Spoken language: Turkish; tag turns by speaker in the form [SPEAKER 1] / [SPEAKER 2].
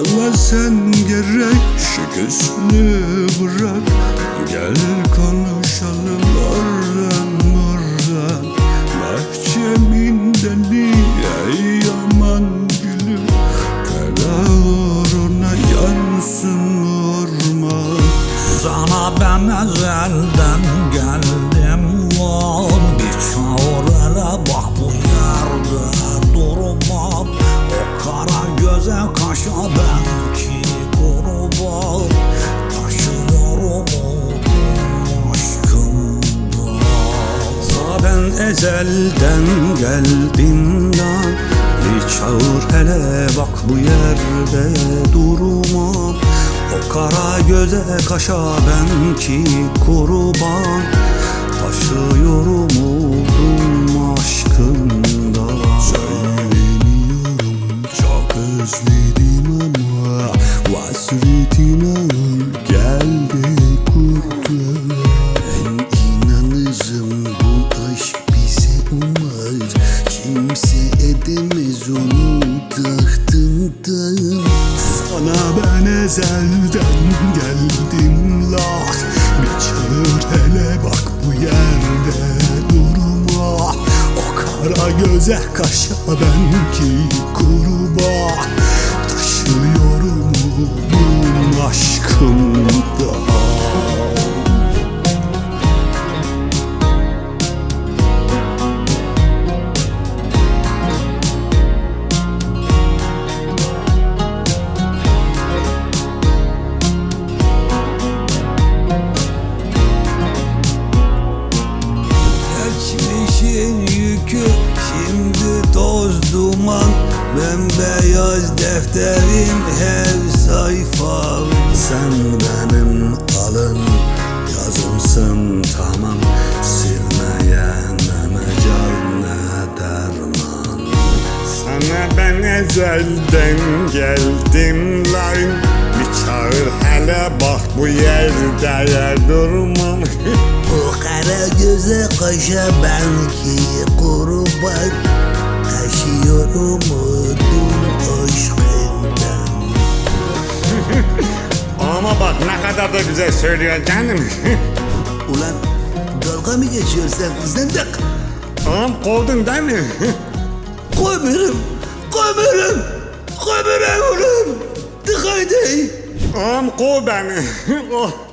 [SPEAKER 1] Bana sen gerek şikesini bırak. Gel konuşalım oradan buradan. Bahçemin deli ey yaman gülü. Kara uğruna yansın orman
[SPEAKER 2] Sana ben ezelden geldim var Bir çağır hele bak bu yerde durmam. O kara göze kaşa belki
[SPEAKER 1] Ben ezelden geldim lan Bir çağır hele bak bu yerde durmam O kara göze kaşa ben ki kurban Taşıyorum oldum aşkında. Söyleniyorum çok özledim ama Hasretin umar Kimse edemez onu tahtından Sana ben ezelden geldim lah. Bir çağır hele bak bu yerde durma. O kara göze kaşa ben ki kurba. Taşıyorum
[SPEAKER 2] Geçmişin yükü şimdi toz duman. Bembeyaz defterim her sayfa
[SPEAKER 1] Sen benim alın yazımsın tamam. Silmeyene mecal ne derman? Sana ben ezelden geldim lan. Bir çağır hele bak bu yerde yer durmam
[SPEAKER 2] göze kaşa belki kurban Taşıyorum odun aşkından
[SPEAKER 1] Ama bak ne kadar da güzel söylüyor canım
[SPEAKER 2] Ulan dalga mı geçiyorsun sen zındık?
[SPEAKER 1] Ağam kovdun değil mi?
[SPEAKER 2] Kömürüm, kömürüm, kömürüm ulan. Tıkaydı.
[SPEAKER 1] Ağam kov beni Oh.